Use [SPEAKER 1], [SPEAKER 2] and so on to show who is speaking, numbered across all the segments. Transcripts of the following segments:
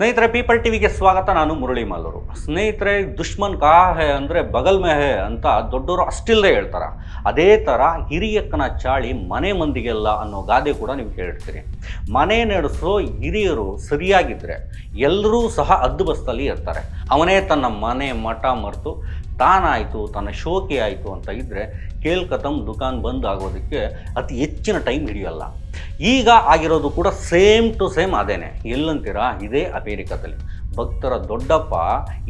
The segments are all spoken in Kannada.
[SPEAKER 1] ಸ್ನೇಹಿತರೆ, ಪೀಪಲ್ ಟಿವಿಗೆ ಸ್ವಾಗತ. ನಾನು ಮುರಳಿ ಮಾಲೂರು ಸ್ನೇಹಿತರೆ, ದುಶ್ಮನ್ ಕಾ ಹೇ ಅಂದರೆ ಬಗಲ್ ಮೇ ಹೇ ಅಂತ ದೊಡ್ಡವರು ಅಷ್ಟಿಲ್ಲದೆ ಹೇಳ್ತಾರೆ. ಅದೇ ಥರ ಹಿರಿಯಕ್ಕನ ಚಾಳಿ ಮನೆ ಮಂದಿಗೆಲ್ಲ ಅನ್ನೋ ಗಾದೆ ಕೂಡ ನೀವು ಕೇಳಿರ್ತೀರಿ. ಮನೆ ನಡೆಸೋ ಹಿರಿಯರು ಸರಿಯಾಗಿದ್ದರೆ ಎಲ್ಲರೂ ಸಹ ಅದ್ದು ಬಸ್ತಲ್ಲಿ ಇರ್ತಾರೆ. ಅವನೇ ತನ್ನ ಮನೆ ಮಠ ಮರೆತು ತಾನಾಯಿತು, ತನ್ನ ಶೋಕಿ ಆಯಿತು ಅಂತ ಇದ್ದರೆ ಕೇಲ್ ಕತಮ್ ದುಕಾನ್ ಬಂದ್ ಆಗೋದಕ್ಕೆ ಅತಿ ಹೆಚ್ಚಿನ ಟೈಮ್ ಹಿಡಿಯಲ್ಲ. ಈಗ ಆಗಿರೋದು ಕೂಡ ಸೇಮ್ ಟು ಸೇಮ್ ಅದೇನೆ. ಎಲ್ಲಂತೀರಾ? ಇದೇ ಅಮೇರಿಕಾದಲ್ಲಿ ಭಕ್ತರ ದೊಡ್ಡಪ್ಪ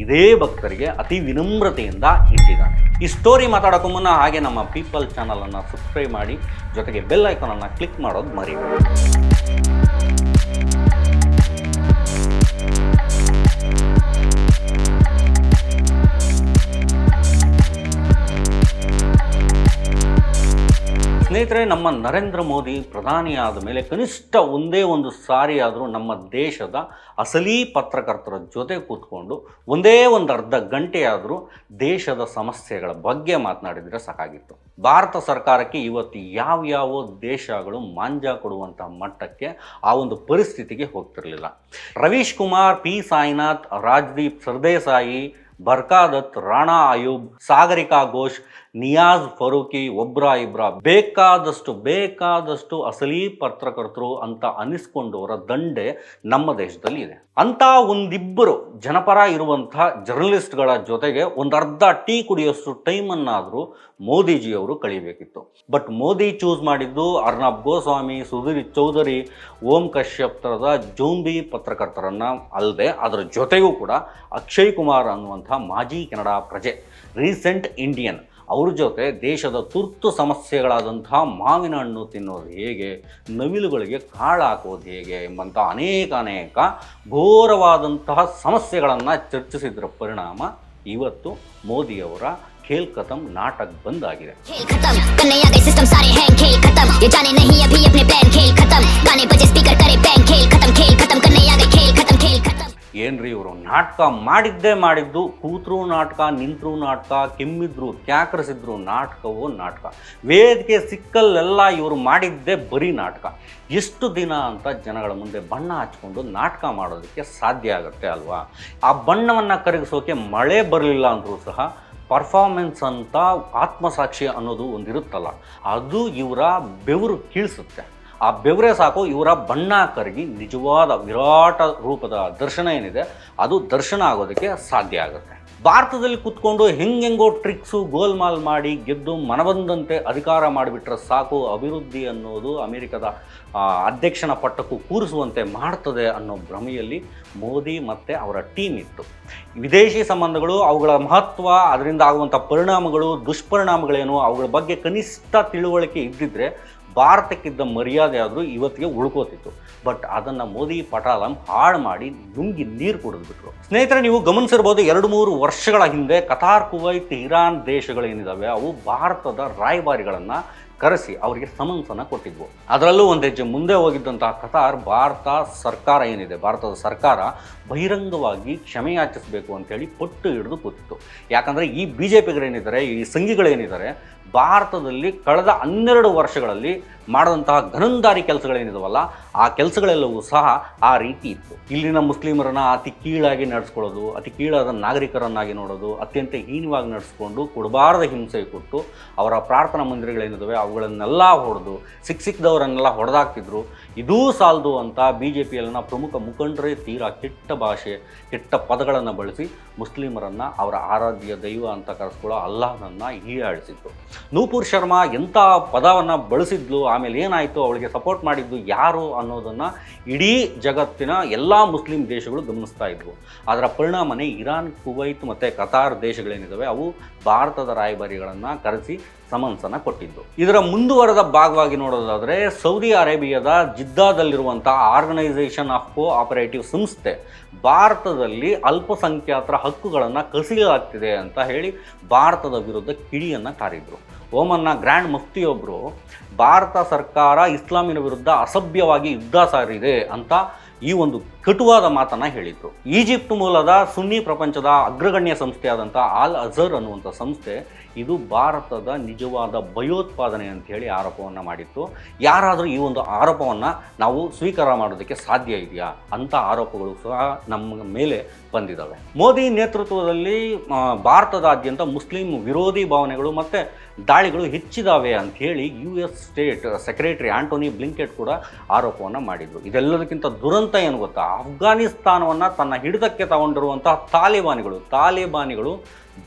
[SPEAKER 1] ಇದೇ ಭಕ್ತರಿಗೆ ಅತಿ ವಿನಮ್ರತೆಯಿಂದ ಇಟ್ಟಿದ್ದಾನೆ. ಈ ಸ್ಟೋರಿ ಮಾತಾಡೋಕ್ಕೂ ಮುನ್ನ ಹಾಗೆ ನಮ್ಮ ಪೀಪಲ್ ಚಾನಲನ್ನು ಸಬ್ಸ್ಕ್ರೈಬ್ ಮಾಡಿ, ಜೊತೆಗೆ ಬೆಲ್ ಐಕಾನನ್ನು ಕ್ಲಿಕ್ ಮಾಡೋದು ಮರಿಬೇಡಿ. ಸ್ನೇಹಿತರೆ, ನಮ್ಮ ನರೇಂದ್ರ ಮೋದಿ ಪ್ರಧಾನಿಯಾದ ಮೇಲೆ ಕನಿಷ್ಠ ಒಂದೇ ಒಂದು ಸಾರಿ ಆದರೂ ನಮ್ಮ ದೇಶದ ಅಸಲಿ ಪತ್ರಕರ್ತರ ಜೊತೆ ಕೂತ್ಕೊಂಡು, ಒಂದೇ ಒಂದು ಅರ್ಧ ಗಂಟೆಯಾದರೂ ದೇಶದ ಸಮಸ್ಯೆಗಳ ಬಗ್ಗೆ ಮಾತನಾಡಿದರೆ ಸಾಕಾಗಿತ್ತು. ಭಾರತ ಸರ್ಕಾರಕ್ಕೆ ಇವತ್ತು ಯಾವ್ಯಾವ ದೇಶಗಳು ಮಾಂಜ ಕೊಡುವಂಥ ಮಟ್ಟಕ್ಕೆ ಆ ಒಂದು ಪರಿಸ್ಥಿತಿಗೆ ಹೋಗ್ತಿರಲಿಲ್ಲ. ರವೀಶ್ ಕುಮಾರ್, ಪಿ. ಸಾಯಿನಾಥ್, ರಾಜ್ದೀಪ್ ಸರ್ದೇಸಾಯಿ, ಬರ್ಕಾದತ್, ರಾಣಾ ಅಯೂಬ್, ಸಾಗರಿಕಾ ಘೋಷ್ ನಿಯಾಜ್ ಫರೂಕಿ, ಒಬ್ರ ಇಬ್ರ, ಬೇಕಾದಷ್ಟು ಬೇಕಾದಷ್ಟು ಅಸಲಿ ಪತ್ರಕರ್ತರು ಅಂತ ಅನಿಸ್ಕೊಂಡವರ ದಂಡೆ ನಮ್ಮ ದೇಶದಲ್ಲಿ ಇದೆ. ಅಂತ ಒಂದಿಬ್ಬರು ಜನಪರ ಇರುವಂತಹ ಜರ್ನಲಿಸ್ಟ್ಗಳ ಜೊತೆಗೆ ಒಂದು ಅರ್ಧ ಟೀ ಕುಡಿಯೋಷ್ಟು ಟೈಮನ್ನಾದರೂ ಮೋದಿಜಿಯವರು ಕಳಿಬೇಕಿತ್ತು. ಬಟ್ ಮೋದಿ ಚೂಸ್ ಮಾಡಿದ್ದು ಅರ್ನಬ್ ಗೋಸ್ವಾಮಿ, ಸುಧೀರ್ ಚೌಧರಿ, ಓಂ ಕಶ್ಯಪ್ ಥರದ ಜೋಂಬಿ ಪತ್ರಕರ್ತರನ್ನ ಅಲ್ಲದೆ ಅದರ ಜೊತೆಗೂ ಕೂಡ ಅಕ್ಷಯ್ ಕುಮಾರ್ ಅನ್ನುವಂಥ ಮಾಜಿ ಕೆನಡಾ ಪ್ರಜೆ, ರೀಸೆಂಟ್ ಇಂಡಿಯನ್. ಅವ್ರ ಜೊತೆ ದೇಶದ ತುರ್ತು ಸಮಸ್ಯೆಗಳಾದಂತಹ ಮಾವಿನ ಹಣ್ಣು ತಿನ್ನೋದು ಹೇಗೆ, ನವಿಲುಗಳಿಗೆ ಕಾಳು ಹಾಕೋದು ಹೇಗೆ ಎಂಬಂಥ ಅನೇಕ ಅನೇಕ ಘೋರವಾದಂತಹ ಸಮಸ್ಯೆಗಳನ್ನು ಚರ್ಚಿಸಿದ್ರ ಪರಿಣಾಮ ಇವತ್ತು ಮೋದಿಯವರ ಖೇಲ್ ಖತಮ್ ನಾಟಕ ಬಂದಾಗಿದೆ.
[SPEAKER 2] ಖೇಲ್
[SPEAKER 1] ಏನ್ರಿ ಇವರು ನಾಟಕ ಮಾಡಿದ್ದೇ ಮಾಡಿದ್ದು, ಕೂತ್ರು ನಾಟಕ, ನಿಂತರು ನಾಟಕ, ಕೆಮ್ಮಿದ್ರು ಕ್ಯಾಕರಿಸಿದ್ರು ನಾಟಕವೋ ನಾಟಕ. ವೇದಿಕೆ ಸಿಕ್ಕಲ್ಲೆಲ್ಲ ಇವರು ಮಾಡಿದ್ದೇ ಬರೀ ನಾಟಕ. ಎಷ್ಟು ದಿನ ಅಂತ ಜನಗಳ ಮುಂದೆ ಬಣ್ಣ ಹಚ್ಕೊಂಡು ನಾಟಕ ಮಾಡೋದಕ್ಕೆ ಸಾಧ್ಯ ಆಗುತ್ತೆ ಅಲ್ವಾ? ಆ ಬಣ್ಣವನ್ನು ಕರಗಿಸೋಕೆ ಮಳೆ ಬರಲಿಲ್ಲ ಅಂದರೂ ಸಹ ಪರ್ಫಾರ್ಮೆನ್ಸ್ ಅಂತ ಆತ್ಮಸಾಕ್ಷಿ ಅನ್ನೋದು ಒಂದಿರುತ್ತಲ್ಲ, ಅದು ಇವರ ಬೆವರು ಕೀಳಿಸುತ್ತೆ. ಆ ಬೆವರೇ ಸಾಕು, ಇವರ ಬಣ್ಣ ಕರಗಿ ನಿಜವಾದ ವಿರಾಟ ರೂಪದ ದರ್ಶನ ಏನಿದೆ, ಅದು ದರ್ಶನ ಆಗೋದಕ್ಕೆ ಸಾಧ್ಯ ಆಗುತ್ತೆ. ಭಾರತದಲ್ಲಿ ಕುತ್ಕೊಂಡು ಹೆಂಗೆಂಗೋ ಟ್ರಿಕ್ಸು ಗೋಲ್ಮಾಲ್ ಮಾಡಿ ಗೆದ್ದು ಮನಬಂದಂತೆ ಅಧಿಕಾರ ಮಾಡಿಬಿಟ್ರೆ ಸಾಕು, ಅಭಿವೃದ್ಧಿ ಅನ್ನೋದು ಅಮೆರಿಕದ ಅಧ್ಯಕ್ಷನ ಪಟ್ಟಕ್ಕೂ ಕೂರಿಸುವಂತೆ ಮಾಡ್ತದೆ ಅನ್ನೋ ಭ್ರಮೆಯಲ್ಲಿ ಮೋದಿ ಮತ್ತು ಅವರ ಟೀಮ್ ಇತ್ತು. ವಿದೇಶಿ ಸಂಬಂಧಗಳು, ಅವುಗಳ ಮಹತ್ವ, ಅದರಿಂದ ಆಗುವಂಥ ಪರಿಣಾಮಗಳು, ದುಷ್ಪರಿಣಾಮಗಳೇನು, ಅವುಗಳ ಬಗ್ಗೆ ಕನಿಷ್ಠ ತಿಳುವಳಿಕೆ ಇದ್ದಿದ್ರೆ ಭಾರತಕ್ಕಿದ್ದ ಮರ್ಯಾದೆ ಆದರೂ ಇವತ್ತಿಗೆ ಉಳ್ಕೋತಿತ್ತು. ಬಟ್ ಅದನ್ನು ಮೋದಿ ಪಟಾಲಂ ಹಾಳು ಮಾಡಿ ನುಂಗಿ ನೀರು ಕುಡಿದ್ಬಿಟ್ರು. ಸ್ನೇಹಿತರೆ, ನೀವು ಗಮನಿಸಿರ್ಬೋದು ಎರಡು ಮೂರು ವರ್ಷಗಳ ಹಿಂದೆ ಕತಾರ್, ಕುವೈತ್, ಇರಾನ್ ದೇಶಗಳೇನಿದ್ದಾವೆ ಅವು ಭಾರತದ ರಾಯಭಾರಿಗಳನ್ನು ಕರೆಸಿ ಅವರಿಗೆ ಸಮನ್ಸನ್ನು ಕೊಟ್ಟಿದ್ವು. ಅದರಲ್ಲೂ ಒಂದು ಹೆಜ್ಜೆ ಮುಂದೆ ಹೋಗಿದ್ದಂತಹ ಕತಾರ್ ಭಾರತ ಸರ್ಕಾರ ಏನಿದೆ, ಭಾರತದ ಸರ್ಕಾರ ಬಹಿರಂಗವಾಗಿ ಕ್ಷಮೆ ಯಾಚಿಸಬೇಕು ಅಂತೇಳಿ ಪಟ್ಟು ಹಿಡಿದು ಕೂತಿತ್ತು. ಯಾಕಂದರೆ ಈ ಬಿ ಜೆ ಪಿಗಳೇನಿದ್ದಾರೆ ಈ ಸಂಘಿಗಳೇನಿದ್ದಾರೆ, ಭಾರತದಲ್ಲಿ ಕಳೆದ ಹನ್ನೆರಡು ವರ್ಷಗಳಲ್ಲಿ ಮಾಡಿದಂತಹ ಘನಂದಾರಿ ಕೆಲಸಗಳೇನಿದವಲ್ಲ, ಆ ಕೆಲಸಗಳೆಲ್ಲವೂ ಸಹ ಆ ರೀತಿ ಇತ್ತು. ಇಲ್ಲಿನ ಮುಸ್ಲಿಮರನ್ನ ಅತಿ ಕೀಳಾಗಿ ನಡೆಸ್ಕೊಳ್ಳೋದು, ಅತಿ ಕೀಳಾದ ನಾಗರಿಕರನ್ನಾಗಿ ನೋಡೋದು, ಅತ್ಯಂತ ಹೀನವಾಗಿ ನಡೆಸ್ಕೊಂಡು ಕೊಡಬಾರದ ಹಿಂಸೆ ಕೊಟ್ಟು ಅವರ ಪ್ರಾರ್ಥನಾ ಮಂದಿರಗಳೇನಿದಾವೆ ಅವುಗಳನ್ನೆಲ್ಲ ಹೊಡೆದು ಸಿಕ್ಕ ಸಿಕ್ಕದವರನ್ನೆಲ್ಲ ಹೊಡೆದಾಕ್ತಿದ್ರು, ಇದೂ ಸಾಲದು ಅಂತ ಬಿ ಜೆ ಪಿಯಲ್ಲಿನ ಪ್ರಮುಖ ಮುಖಂಡರೇ ತೀರಾ ಕೆಟ್ಟ ಭಾಷೆ, ಕೆಟ್ಟ ಪದಗಳನ್ನು ಬಳಸಿ ಮುಸ್ಲಿಮರನ್ನು ಅವರ ಆರಾಧ್ಯ ದೈವ ಅಂತ ಕರೆಸ್ಕೊಳ್ಳೋ ಅಲ್ಲಾಹನನ್ನು ಹೀಯಾಳಿಸಿದ್ರು ನೂಪುರ್ ಶರ್ಮಾ ಎಂಥ ಪದವನ್ನು ಬಳಸಿದ್ಲು, ಆಮೇಲೆ ಏನಾಯಿತು, ಅವಳಿಗೆ ಸಪೋರ್ಟ್ ಮಾಡಿದ್ದು ಯಾರು ಅನ್ನೋದನ್ನು ಇಡೀ ಜಗತ್ತಿನ ಎಲ್ಲ ಮುಸ್ಲಿಂ ದೇಶಗಳು ಗಮನಿಸ್ತಾ ಇದ್ವು. ಅದರ ಪರಿಣಾಮನೇ ಇರಾನ್, ಕುವೈತ್ ಮತ್ತು ಕತಾರ್ ದೇಶಗಳೇನಿದ್ದಾವೆ ಅವು ಭಾರತದ ರಾಯಭಾರಿಗಳನ್ನು ಕರೆಸಿ ಸಮನ್ಸನ್ನು ಕೊಟ್ಟಿದ್ದು. ಇದರ ಮುಂದುವರೆದ ಭಾಗವಾಗಿ ನೋಡೋದಾದರೆ, ಸೌದಿ ಅರೇಬಿಯಾದ ಜಿದ್ದಾದಲ್ಲಿರುವಂಥ ಆರ್ಗನೈಸೇಷನ್ ಆಫ್ ಕೋ ಆಪರೇಟಿವ್ ಸಂಸ್ಥೆ ಭಾರತದಲ್ಲಿ ಅಲ್ಪಸಂಖ್ಯಾತರ ಹಕ್ಕುಗಳನ್ನು ಕಸಿಯಲಾಗ್ತಿದೆ ಅಂತ ಹೇಳಿ ಭಾರತದ ವಿರುದ್ಧ ಕಿಡಿಯನ್ನು ಕಾರಿದ್ರು ಓಮನ್ನ ಗ್ರ್ಯಾಂಡ್ ಮುಫ್ತಿಯೊಬ್ಬರು ಭಾರತ ಸರ್ಕಾರ ಇಸ್ಲಾಮಿನ ವಿರುದ್ಧ ಅಸಭ್ಯವಾಗಿ ಯುದ್ಧ ಸಾರಿದೆ ಅಂತ ಈ ಒಂದು ಕಟುವಾದ ಮಾತನ್ನ ಹೇಳಿದ್ರು. ಈಜಿಪ್ಟ್ ಮೂಲದ ಸುನ್ನಿ ಪ್ರಪಂಚದ ಅಗ್ರಗಣ್ಯ ಸಂಸ್ಥೆಯಾದಂಥ ಆಲ್ ಅಜರ್ ಅನ್ನುವಂಥ ಸಂಸ್ಥೆ ಇದು ಭಾರತದ ನಿಜವಾದ ಭಯೋತ್ಪಾದನೆ ಅಂತ ಹೇಳಿ ಆರೋಪವನ್ನು ಮಾಡಿತ್ತು. ಯಾರಾದರೂ ಈ ಒಂದು ಆರೋಪವನ್ನು ನಾವು ಸ್ವೀಕಾರ ಮಾಡೋದಕ್ಕೆ ಸಾಧ್ಯ ಇದೆಯಾ ಅಂತ ಆರೋಪಗಳು ಸಹ ನಮ್ಮ ಮೇಲೆ ಬಂದಿದ್ದಾವೆ ಮೋದಿ ನೇತೃತ್ವದಲ್ಲಿ ಭಾರತದಾದ್ಯಂತ ಮುಸ್ಲಿಂ ವಿರೋಧಿ ಭಾವನೆಗಳು ಮತ್ತು ದಾಳಿಗಳು ಹೆಚ್ಚಿದಾವೆ ಅಂತ ಹೇಳಿ U S state secretary Antony Blinken ಕೂಡ ಆರೋಪವನ್ನು ಮಾಡಿದ್ರು. ಇದೆಲ್ಲದಕ್ಕಿಂತ ದುರಂತ ಏನು ಗೊತ್ತಾ? ಅಫ್ಘಾನಿಸ್ತಾನವನ್ನು ತನ್ನ ಹಿಡಿತಕ್ಕೆ ತಗೊಂಡಿರುವಂತಹ ತಾಲಿಬಾನಿಗಳು ತಾಲಿಬಾನಿಗಳು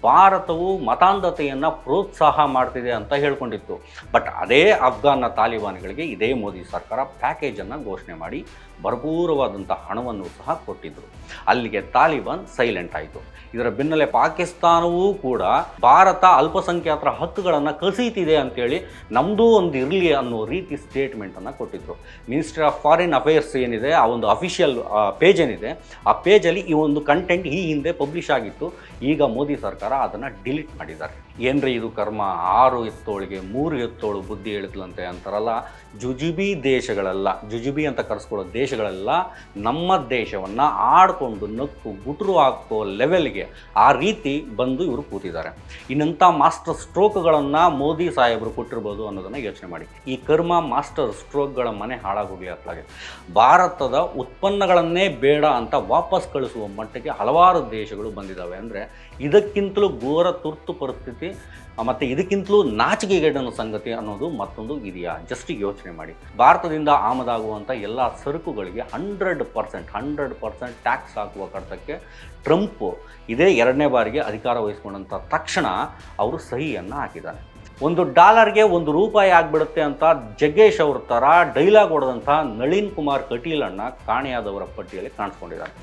[SPEAKER 1] ಭಾರತವು ಮತಾಂಧತೆಯನ್ನು ಪ್ರೋತ್ಸಾಹ ಮಾಡ್ತಿದೆ ಅಂತ ಹೇಳ್ಕೊಂಡಿತ್ತು. ಬಟ್ ಅದೇ ಅಫ್ಘಾನ್ನ ತಾಲಿಬಾನ್ಗಳಿಗೆ ಇದೇ ಮೋದಿ ಸರ್ಕಾರ ಪ್ಯಾಕೇಜನ್ನು ಘೋಷಣೆ ಮಾಡಿ ಭರಪೂರವಾದಂಥ ಹಣವನ್ನು ಸಹ ಕೊಟ್ಟಿದ್ದರು ಅಲ್ಲಿಗೆ ತಾಲಿಬಾನ್ ಸೈಲೆಂಟ್ ಆಯಿತು. ಇದರ ಬೆನ್ನಲ್ಲೇ ಪಾಕಿಸ್ತಾನವೂ ಕೂಡ ಭಾರತ ಅಲ್ಪಸಂಖ್ಯಾತರ ಹಕ್ಕುಗಳನ್ನು ಕಸೀತಿದೆ ಅಂತೇಳಿ ನಮ್ಮದೂ ಒಂದು ಇರಲಿ ಅನ್ನೋ ರೀತಿ ಸ್ಟೇಟ್ಮೆಂಟನ್ನು ಕೊಟ್ಟಿದ್ದರು ಮಿನಿಸ್ಟ್ರಿ ಆಫ್ ಫಾರಿನ್ ಅಫೇರ್ಸ್ ಏನಿದೆ, ಆ ಒಂದು ಅಫಿಷಿಯಲ್ ಪೇಜ್ ಏನಿದೆ, ಆ ಪೇಜಲ್ಲಿ ಈ ಒಂದು ಕಂಟೆಂಟ್ ಈ ಹಿಂದೆ ಪಬ್ಲಿಷ್ ಆಗಿತ್ತು. ಈಗ ಮೋದಿ ಸರ್ಕಾರ ಅದನ್ನು ಡಿಲೀಟ್ ಮಾಡಿದ್ದಾರೆ. ಏನ್ರಿ ಇದು ಕರ್ಮ? ಆರು ಎತ್ತೋಳಿಗೆ, ಮೂರು ಎತ್ತೋಳು ಬುದ್ಧಿ ಹೇಳಿದ್ಲಂತೆ ಅಂತಾರಲ್ಲ. ಜುಜುಬಿ ದೇಶಗಳೆಲ್ಲ, ಜುಜುಬಿ ಅಂತ ಕರೆಸ್ಕೊಳ್ಳೋ ದೇಶಗಳೆಲ್ಲ, ನಮ್ಮ ದೇಶವನ್ನು ಆಡ್ಕೊಂಡು ನಕ್ಕು ಗುಟ್ರು ಹಾಕೋ ಲೆವೆಲ್ಗೆ ಆ ರೀತಿ ಬಂದು ಇವರು ಕೂತಿದ್ದಾರೆ. ಇನ್ನಂಥ ಮಾಸ್ಟರ್ ಸ್ಟ್ರೋಕ್ಗಳನ್ನು ಮೋದಿ ಸಾಹೇಬರು ಕೊಟ್ಟಿರ್ಬೋದು ಅನ್ನೋದನ್ನು ಯೋಚನೆ ಮಾಡಿ. ಈ ಕರ್ಮ ಮಾಸ್ಟರ್ ಸ್ಟ್ರೋಕ್ಗಳ ಮನೆ ಹಾಳಾಗೋಗಿ ಅತ್ಲಾಗೆ. ಭಾರತದ ಉತ್ಪನ್ನಗಳನ್ನೇ ಬೇಡ ಅಂತ ವಾಪಸ್ ಕಳಿಸುವ ಮಟ್ಟಿಗೆ ಹಲವಾರು ದೇಶಗಳು ಬಂದಿದ್ದಾವೆ. ಅಂದರೆ ಇದಕ್ಕಿಂತಲೂ ಘೋರ ತುರ್ತು ಪರಿಸ್ಥಿತಿ ಮತ್ತು ಇದಕ್ಕಿಂತಲೂ ನಾಚಿಕೆಗೇಡನ ಸಂಗತಿ ಅನ್ನೋದು ಮತ್ತೊಂದು ಇದೆಯಾ? ಜಸ್ಟ್ ಯೋಚನೆ ಮಾಡಿ. ಭಾರತದಿಂದ ಆಮದಾಗುವಂಥ ಎಲ್ಲ ಸರಕುಗಳಿಗೆ hundred percent hundred percent tax ಹಾಕುವ ಕಡತಕ್ಕೆ ಟ್ರಂಪ್ ಇದೇ ಎರಡನೇ ಬಾರಿಗೆ ಅಧಿಕಾರ ವಹಿಸ್ಕೊಂಡಂಥ ತಕ್ಷಣ ಅವರು ಸಹಿಯನ್ನು ಹಾಕಿದ್ದಾರೆ. ಒಂದು ಡಾಲರ್ಗೆ ಒಂದು ರೂಪಾಯಿ ಆಗಿಬಿಡುತ್ತೆ ಅಂತ ಜಗ್ಗೇಶ್ ಅವ್ರ ಥರ ಡೈಲಾಗ್ ಹೊಡೆದಂಥ ನಳಿನ್ ಕುಮಾರ್ ಕಟೀಲಣ್ಣ ಕಾಣೆಯಾದವರ ಪಟ್ಟಿಯಲ್ಲಿ ಕಾಣಿಸ್ಕೊಂಡಿದ್ದಾರೆ.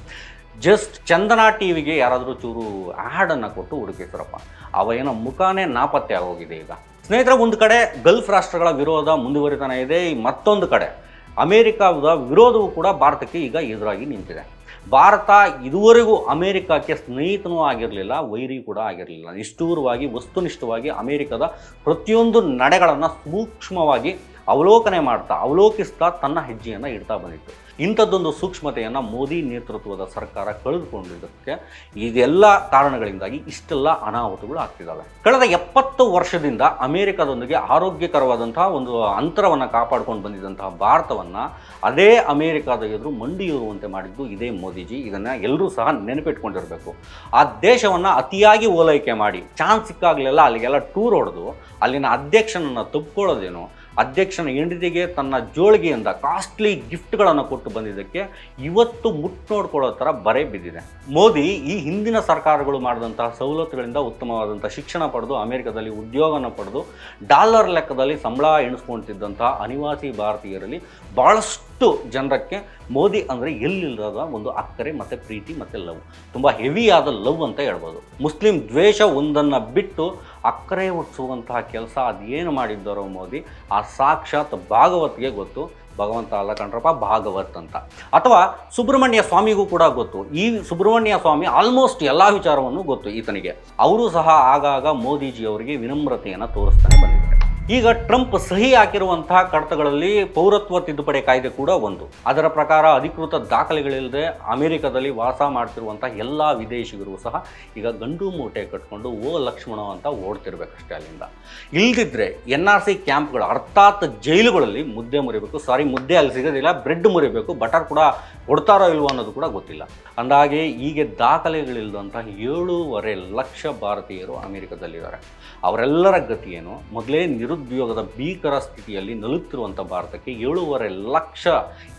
[SPEAKER 1] ಜಸ್ಟ್ ಚಂದನ ಟಿ ವಿಗೆ ಯಾರಾದರೂ ಚೂರು ಆ್ಯಡನ್ನು ಕೊಟ್ಟು ಹುಡುಕಿಸ್ರಪ್ಪ ಅವ ಏನೋ ಮುಖಾನೇ ನಾಪತ್ತೆ ಆಗೋಗಿದೆ ಈಗ. ಸ್ನೇಹಿತರ, ಒಂದು ಕಡೆ ಗಲ್ಫ್ ರಾಷ್ಟ್ರಗಳ ವಿರೋಧ ಮುಂದುವರಿತಾನೆ ಇದೆ ಮತ್ತೊಂದು ಕಡೆ ಅಮೇರಿಕಾದ ವಿರೋಧವು ಕೂಡ ಭಾರತಕ್ಕೆ ಈಗ ಎದುರಾಗಿ ನಿಂತಿದೆ. ಭಾರತ ಇದುವರೆಗೂ ಅಮೇರಿಕಕ್ಕೆ ಸ್ನೇಹಿತನೂ ಆಗಿರಲಿಲ್ಲ, ವೈರಿ ಕೂಡ ಆಗಿರಲಿಲ್ಲ. ನಿಷ್ಠೂರವಾಗಿ, ವಸ್ತುನಿಷ್ಠವಾಗಿ ಅಮೇರಿಕದ ಪ್ರತಿಯೊಂದು ನಡೆಗಳನ್ನು ಸೂಕ್ಷ್ಮವಾಗಿ ಅವಲೋಕನೆ ಮಾಡ್ತಾ, ಅವಲೋಕಿಸ್ತಾ ತನ್ನ ಹೆಜ್ಜೆಯನ್ನು ಇಡ್ತಾ ಬಂದಿತ್ತು. ಇಂಥದ್ದೊಂದು ಸೂಕ್ಷ್ಮತೆಯನ್ನು ಮೋದಿ ನೇತೃತ್ವದ ಸರ್ಕಾರ ಕಳೆದುಕೊಂಡಿದ್ದಕ್ಕೆ ಇದೆಲ್ಲ ಕಾರಣಗಳಿಂದಾಗಿ ಇಷ್ಟೆಲ್ಲ ಅನಾಹುತಗಳು ಆಗ್ತಿದ್ದಾವೆ. ಕಳೆದ ಎಪ್ಪತ್ತು ವರ್ಷದಿಂದ ಅಮೆರಿಕದೊಂದಿಗೆ ಆರೋಗ್ಯಕರವಾದಂತಹ ಒಂದು ಅಂತರವನ್ನು ಕಾಪಾಡಿಕೊಂಡು ಬಂದಿದ್ದಂತಹ ಭಾರತವನ್ನು ಅದೇ ಅಮೇರಿಕಾದ ಎದುರು ಮಂಡಿಯೂರುವಂತೆ ಮಾಡಿದ್ದು ಇದೇ ಮೋದಿಜಿ. ಇದನ್ನು ಎಲ್ಲರೂ ಸಹ ನೆನಪಿಟ್ಕೊಂಡಿರಬೇಕು. ಆ ದೇಶವನ್ನು ಅತಿಯಾಗಿ ಓಲೈಕೆ ಮಾಡಿ, ಚಾನ್ಸ್ ಸಿಕ್ಕಾಗಲೆಲ್ಲ ಅಲ್ಲಿಗೆಲ್ಲ ಟೂರ್ ಹೊಡೆದು, ಅಲ್ಲಿನ ಅಧ್ಯಕ್ಷನನ್ನು ತಪ್ಕೊಳ್ಳೋದೇನು ಅಧ್ಯಕ್ಷನ ಹೆಂಡತಿಗೆ ತನ್ನ ಜೋಳಿಗೆಯಿಂದ ಕಾಸ್ಟ್ಲಿ ಗಿಫ್ಟ್ಗಳನ್ನು ಕೊಟ್ಟು ಬಂದಿದ್ದಕ್ಕೆ ಇವತ್ತು ಮುಟ್ಟು ನೋಡ್ಕೊಳ್ಳೋ ಥರ ಬರೆ ಬಿದ್ದಿದೆ. ಮೋದಿ ಈ ಹಿಂದಿನ ಸರ್ಕಾರಗಳು ಮಾಡಿದಂತಹ ಸವಲತ್ತುಗಳಿಂದ ಉತ್ತಮವಾದಂಥ ಶಿಕ್ಷಣ ಪಡೆದು ಅಮೆರಿಕದಲ್ಲಿ ಉದ್ಯೋಗನ ಪಡೆದು ಡಾಲರ್ ಲೆಕ್ಕದಲ್ಲಿ ಸಂಬಳ ಎಣಿಸ್ಕೊಳ್ತಿದ್ದಂತಹ ಅನಿವಾಸಿ ಭಾರತೀಯರಲ್ಲಿ ಭಾಳಷ್ಟು ಜನರಕ್ಕೆ ಮೋದಿ ಅಂದರೆ ಎಲ್ಲಿಲ್ಲದ ಒಂದು ಅಕ್ಕರೆ ಮತ್ತು ಪ್ರೀತಿ ಮತ್ತು ಲವ್. ತುಂಬ ಹೆವಿಯಾದ ಲವ್ ಅಂತ ಹೇಳ್ಬೋದು. ಮುಸ್ಲಿಂ ದ್ವೇಷ ಒಂದನ್ನು ಬಿಟ್ಟು ಅಕ್ಕರೆ ಹುಟ್ಟಿಸುವಂತಹ ಕೆಲಸ ಅದೇನು ಮಾಡಿದ್ದಾರೋ ಮೋದಿ, ಆ ಸಾಕ್ಷಾತ್ ಭಾಗವತ್ಗೆ ಗೊತ್ತು. ಭಗವಂತ ಅಲ್ಲ ಕಣ್ರಪ್ಪ, ಭಾಗವತ್ ಅಂತ. ಅಥವಾ ಸುಬ್ರಹ್ಮಣ್ಯ ಸ್ವಾಮಿಗೂ ಕೂಡ ಗೊತ್ತು. ಈ ಸುಬ್ರಹ್ಮಣ್ಯ ಸ್ವಾಮಿ ಆಲ್ಮೋಸ್ಟ್ ಎಲ್ಲ ವಿಚಾರವನ್ನು ಗೊತ್ತು ಈತನಿಗೆ. ಅವರು ಸಹ ಆಗಾಗ ಮೋದಿಜಿ ಅವರಿಗೆ ವಿನಮ್ರತೆಯನ್ನು ತೋರಿಸ್ತಾನೆ ಬಂದಿದ್ದಾರೆ. ಈಗ ಟ್ರಂಪ್ ಸಹಿ ಹಾಕಿರುವಂತಹ ಕಡತಗಳಲ್ಲಿ ಪೌರತ್ವ ತಿದ್ದುಪಡಿ ಕಾಯ್ದೆ ಕೂಡ ಒಂದು. ಅದರ ಪ್ರಕಾರ ಅಧಿಕೃತ ದಾಖಲೆಗಳಿಲ್ಲದೆ ಅಮೆರಿಕದಲ್ಲಿ ವಾಸ ಮಾಡ್ತಿರುವಂತಹ ಎಲ್ಲ ವಿದೇಶಿಗರು ಸಹ ಈಗ ಗಂಡು ಮೂಟೆ ಕಟ್ಕೊಂಡು ಓ ಲಕ್ಷ್ಮಣ ಅಂತ ಓಡ್ತಿರ್ಬೇಕಷ್ಟೇ ಅಲ್ಲಿಂದ. ಇಲ್ದಿದ್ರೆ ಎನ್ ಆರ್ ಸಿ ಕ್ಯಾಂಪ್ಗಳು ಅರ್ಥಾತ್ ಜೈಲುಗಳಲ್ಲಿ ಮುದ್ದೆ ಮುರಿಬೇಕು. ಸಾರಿ, ಮುದ್ದೆ ಅಲ್ಲಿ ಸಿಗೋದಿಲ್ಲ, ಬ್ರೆಡ್ ಮುರಿಬೇಕು, ಬಟರ್ ಕೂಡ ಕೊಡ್ತಾರೋ ಇಲ್ವೋ ಅನ್ನೋದು ಕೂಡ ಗೊತ್ತಿಲ್ಲ. ಅಂದಾಗೆ ಈಗ ದಾಖಲೆಗಳಿಲ್ಲದಂತಹ ಏಳೂವರೆ ಲಕ್ಷ ಭಾರತೀಯರು ಅಮೆರಿಕದಲ್ಲಿದ್ದಾರೆ. ಅವರೆಲ್ಲರ ಗತಿ ಏನು? ಮೊದಲೇ ನಿರುದ್ಯೋಗದ ಭೀಕರ ಸ್ಥಿತಿಯಲ್ಲಿ ನಲುಗ್ತಿರುವಂಥ ಭಾರತಕ್ಕೆ ಏಳೂವರೆ ಲಕ್ಷ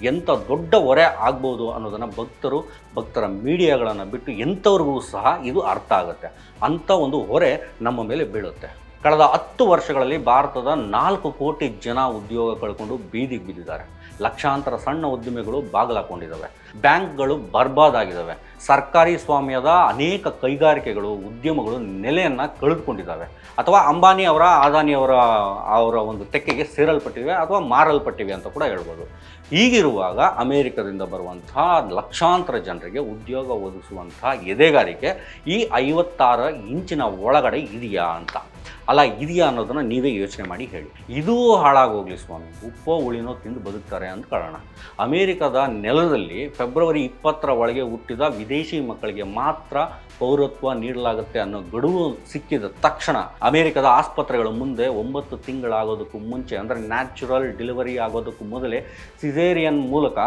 [SPEAKER 1] ಎಂಥ ದೊಡ್ಡ ಹೊರೆ ಆಗ್ಬೋದು ಅನ್ನೋದನ್ನು ಭಕ್ತರು, ಭಕ್ತರ ಮೀಡಿಯಾಗಳನ್ನು ಬಿಟ್ಟು ಎಂಥವ್ರಿಗೂ ಸಹ ಇದು ಅರ್ಥ ಆಗುತ್ತೆ. ಅಂಥ ಒಂದು ಹೊರೆ ನಮ್ಮ ಮೇಲೆ ಬೀಳುತ್ತೆ. ಕಳೆದ ಹತ್ತು ವರ್ಷಗಳಲ್ಲಿ ಭಾರತದ ನಾಲ್ಕು ಕೋಟಿ ಜನ ಉದ್ಯೋಗ ಕಳ್ಕೊಂಡು ಬೀದಿಗೆ ಬಿದ್ದಿದ್ದಾರೆ. ಲಕ್ಷಾಂತರ ಸಣ್ಣ ಉದ್ದಿಮೆಗಳು ಬಾಗಿಲಾಕೊಂಡಿದ್ದಾವೆ. ಬ್ಯಾಂಕ್ಗಳು ಬರ್ಬಾದಾಗಿದ್ದಾವೆ. ಸರ್ಕಾರಿ ಸ್ವಾಮ್ಯದ ಅನೇಕ ಕೈಗಾರಿಕೆಗಳು, ಉದ್ಯಮಗಳು ನೆಲೆಯನ್ನು ಕಳೆದುಕೊಂಡಿದ್ದಾವೆ. ಅಥವಾ ಅಂಬಾನಿ ಅವರ ಅದಾನಿ ಅವರ ಅವರ ಒಂದು ತೆಕ್ಕೆಗೆ ಸೇರಲ್ಪಟ್ಟಿವೆ ಅಥವಾ ಮಾರಲ್ಪಟ್ಟಿವೆ ಅಂತ ಕೂಡ ಹೇಳ್ಬೋದು. ಹೀಗಿರುವಾಗ ಅಮೇರಿಕದಿಂದ ಬರುವಂಥ ಲಕ್ಷಾಂತರ ಜನರಿಗೆ ಉದ್ಯೋಗ ಒದಗಿಸುವಂತಹ ಎದೆಗಾರಿಕೆ ಈ ಐವತ್ತಾರು ಇಂಚಿನ ಒಳಗಡೆ ಇದೆಯಾ ಅಂತ. ಅಲ್ಲ, ಇದೆಯಾ ಅನ್ನೋದನ್ನು ನೀವೇ ಯೋಚನೆ ಮಾಡಿ ಹೇಳಿ. ಇದೂ ಹಾಳಾಗೋಗ್ಲಿ ಸ್ವಾಮಿ. ಉಪ್ಪೋ ಉಳಿನೋ ತಿಂದು ಬದುಕ್ತಾರೆ ಅಂತ ಕಾರಣ. ಅಮೇರಿಕದ ನೆಲದಲ್ಲಿ ಫೆಬ್ರವರಿ ಇಪ್ಪತ್ತರ ಒಳಗೆ ಹುಟ್ಟಿದ ವಿದೇಶಿ ಮಕ್ಕಳಿಗೆ ಮಾತ್ರ ಪೌರತ್ವ ನೀಡಲಾಗುತ್ತೆ ಅನ್ನೋ ಗಡುವು ಸಿಕ್ಕಿದ ತಕ್ಷಣ ಅಮೆರಿಕದ ಆಸ್ಪತ್ರೆಗಳ ಮುಂದೆ ಒಂಬತ್ತು ತಿಂಗಳಾಗೋದಕ್ಕೂ ಮುಂಚೆ, ಅಂದರೆ ನ್ಯಾಚುರಲ್ ಡೆಲಿವರಿ ಆಗೋದಕ್ಕೂ ಮೊದಲೇ ಸಿಸೇರಿಯನ್ ಮೂಲಕ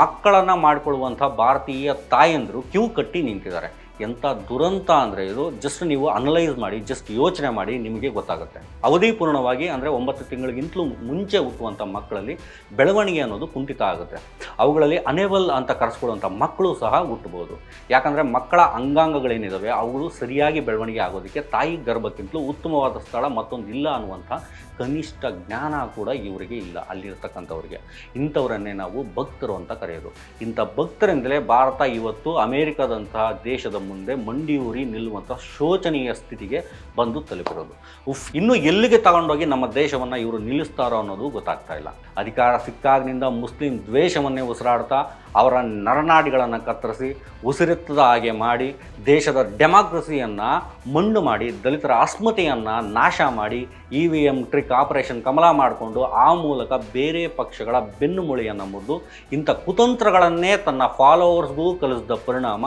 [SPEAKER 1] ಮಕ್ಕಳನ್ನು ಮಾಡಿಕೊಳ್ಳುವಂಥ ಭಾರತೀಯ ತಾಯಂದರು ಕ್ಯೂ ಕಟ್ಟಿ ನಿಂತಿದ್ದಾರೆ. ಎಂಥ ದುರಂತ ಅಂದರೆ ಇದು ಜಸ್ಟ್ ನೀವು ಅನಲೈಸ್ ಮಾಡಿ ಜಸ್ಟ್ ಯೋಚನೆ ಮಾಡಿ ನಿಮಗೆ ಗೊತ್ತಾಗುತ್ತೆ. ಅವಧಿಪೂರ್ಣವಾಗಿ ಅಂದರೆ ಒಂಬತ್ತು ತಿಂಗಳಿಗಿಂತಲೂ ಮುಂಚೆ ಹುಟ್ಟುವಂಥ ಮಕ್ಕಳಲ್ಲಿ ಬೆಳವಣಿಗೆ ಅನ್ನೋದು ಕುಂಠಿತ ಆಗುತ್ತೆ. ಅವುಗಳಲ್ಲಿ ಅನೇಬಲ್ ಅಂತ ಕರೆಸ್ಕೊಳ್ಳುವಂಥ ಮಕ್ಕಳು ಸಹ ಹುಟ್ಟಬಹುದು. ಯಾಕಂದರೆ ಮಕ್ಕಳ ಅಂಗಾಂಗಗಳೇನಿದ್ದಾವೆ ಅವುಗಳು ಸರಿಯಾಗಿ ಬೆಳವಣಿಗೆ ಆಗೋದಕ್ಕೆ ತಾಯಿ ಗರ್ಭಕ್ಕಿಂತಲೂ ಉತ್ತಮವಾದ ಸ್ಥಳ ಮತ್ತೊಂದು ಇಲ್ಲ ಅನ್ನುವಂಥ ಕನಿಷ್ಠ ಜ್ಞಾನ ಕೂಡ ಇವರಿಗೆ ಇಲ್ಲ, ಅಲ್ಲಿರ್ತಕ್ಕಂಥವ್ರಿಗೆ. ಇಂಥವರನ್ನೇ ನಾವು ಭಕ್ತರು ಅಂತ ಕರೆಯೋದು. ಇಂಥ ಭಕ್ತರಿಂದಲೇ ಭಾರತ ಇವತ್ತು ಅಮೇರಿಕಾದಂತಹ ದೇಶದ ಮುಂದೆ ಮಂಡಿಯೂರಿ ನಿಲ್ಲುವಂಥ ಶೋಚನೀಯ ಸ್ಥಿತಿಗೆ ಬಂದು ತಲುಪಿರೋದು. ಉಫ್, ಇನ್ನು ಎಲ್ಲಿಗೆ ತಗೊಂಡೋಗಿ ನಮ್ಮ ದೇಶವನ್ನು ಇವರು ನಿಲ್ಲಿಸ್ತಾರೋ ಅನ್ನೋದು ಗೊತ್ತಾಗ್ತಾ ಇಲ್ಲ. ಅಧಿಕಾರ ಸಿಕ್ಕಾಗಿನಿಂದ ಮುಸ್ಲಿಂ ದ್ವೇಷವನ್ನೇ ಉಸಿರಾಡ್ತಾ ಅವರ ನರನಾಡಿಗಳನ್ನು ಕತ್ತರಿಸಿ ಉಸಿರೆತ್ತದ ಹಾಗೆ ಮಾಡಿ ದೇಶದ ಡೆಮಾಕ್ರಸಿಯನ್ನು ಮಣ್ಣು ಮಾಡಿ ದಲಿತರ ಅಸ್ಮತೆಯನ್ನು ನಾಶ ಮಾಡಿ E V M trick operation Kamala ಮಾಡಿಕೊಂಡು ಆ ಮೂಲಕ ಬೇರೆ ಪಕ್ಷಗಳ ಬೆನ್ನುಮುಳಿಯನ್ನು ಮುರಿದು ಇಂಥ ಕುತಂತ್ರಗಳನ್ನೇ ತನ್ನ ಫಾಲೋವರ್ಸ್ಗೂ ಕಲಿಸಿದ ಪರಿಣಾಮ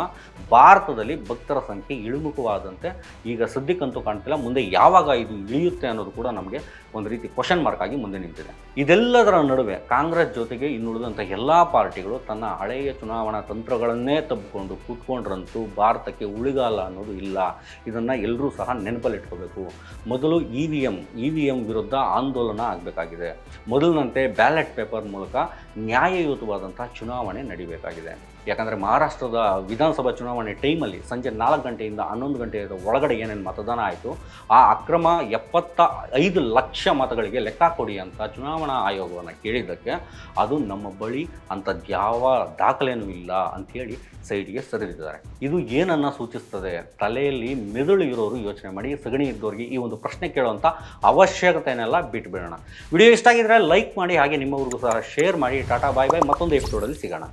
[SPEAKER 1] ಭಾರತದಲ್ಲಿ ಭಕ್ತರ ಸಂಖ್ಯೆ ಇಳಿಮುಖವಾದಂತೆ ಈಗ ಸದ್ಯಕ್ಕಂತೂ ಕಾಣ್ತಿಲ್ಲ. ಮುಂದೆ ಯಾವಾಗ ಇದು ಇಳಿಯುತ್ತೆ ಅನ್ನೋದು ಕೂಡ ನಮಗೆ ಒಂದು ರೀತಿ ಕ್ವಶನ್ ಮಾರ್ಕ್ ಆಗಿ ಮುಂದೆ ನಿಂತಿದೆ. ಇದೆಲ್ಲದರ ನಡುವೆ ಕಾಂಗ್ರೆಸ್ ಜೊತೆಗೆ ಇನ್ನುಳಿದಂಥ ಎಲ್ಲ ಪಾರ್ಟಿಗಳು ತನ್ನ ಹಳೆಯ ಚುನಾವಣಾ ತಂತ್ರಗಳನ್ನೇ ತಬ್ಬಿಕೊಂಡು ಕೂತ್ಕೊಂಡ್ರಂತೂ ಭಾರತಕ್ಕೆ ಉಳಿಗಾಲ ಅನ್ನೋದು ಇಲ್ಲ. ಇದನ್ನು ಎಲ್ಲರೂ ಸಹ ನೆನಪಲ್ಲಿಟ್ಕೋಬೇಕು. ಮೊದಲು E V M E V M ವಿರುದ್ಧ ಆಂದೋಲನ ಆಗಬೇಕಾಗಿದೆ. ಮೊದಲಿನಂತೆ ಬ್ಯಾಲೆಟ್ ಪೇಪರ್ ಮೂಲಕ ನ್ಯಾಯಯುತವಾದಂಥ ಚುನಾವಣೆ ನಡಿಬೇಕಾಗಿದೆ. ಯಾಕಂದರೆ ಮಹಾರಾಷ್ಟ್ರದ ವಿಧಾನಸಭಾ ಚುನಾವಣೆ ಟೈಮಲ್ಲಿ ಸಂಜೆ ನಾಲ್ಕು ಗಂಟೆಯಿಂದ ಹನ್ನೊಂದು ಗಂಟೆಯ ಒಳಗಡೆ ಏನೇನು ಮತದಾನ ಆಯಿತು, ಆ ಅಕ್ರಮ ಎಪ್ಪತ್ತ ಐದು ಲಕ್ಷ ಮತಗಳಿಗೆ ಲೆಕ್ಕ ಕೊಡಿ ಅಂತ ಚುನಾವಣಾ ಆಯೋಗವನ್ನು ಕೇಳಿದ್ದಕ್ಕೆ ಅದು ನಮ್ಮ ಬಳಿ ಅಂಥದ್ದು ಯಾವ ದಾಖಲೆಯೂ ಇಲ್ಲ ಅಂಥೇಳಿ ಸೈಡ್ಗೆ ಸರಿದಿದ್ದಾರೆ. ಇದು ಏನನ್ನು ಸೂಚಿಸ್ತದೆ? ತಲೆಯಲ್ಲಿ ಮೆದುಳು ಇರೋರು ಯೋಚನೆ ಮಾಡಿ ಸಗಣಿ ಇದ್ದವ್ರಿಗೆ ಈ ಒಂದು ಪ್ರಶ್ನೆ ಕೇಳುವಂಥ ಅವಶ್ಯಕತೆನೆಲ್ಲ ಬಿಟ್ಬಿಡೋಣ. ವಿಡಿಯೋ ಇಷ್ಟ ಆಗಿದ್ರೆ ಲೈಕ್ ಮಾಡಿ ಹಾಗೆ ನಿಮ್ಮವ್ರಿಗೂ ಸಹ ಶೇರ್ ಮಾಡಿ. ಟಾಟಾ, ಬಾಯ್ ಬಾಯ್. ಮತ್ತೊಂದು ಎಪಿಸೋಡಲ್ಲಿ ಸಿಗೋಣ.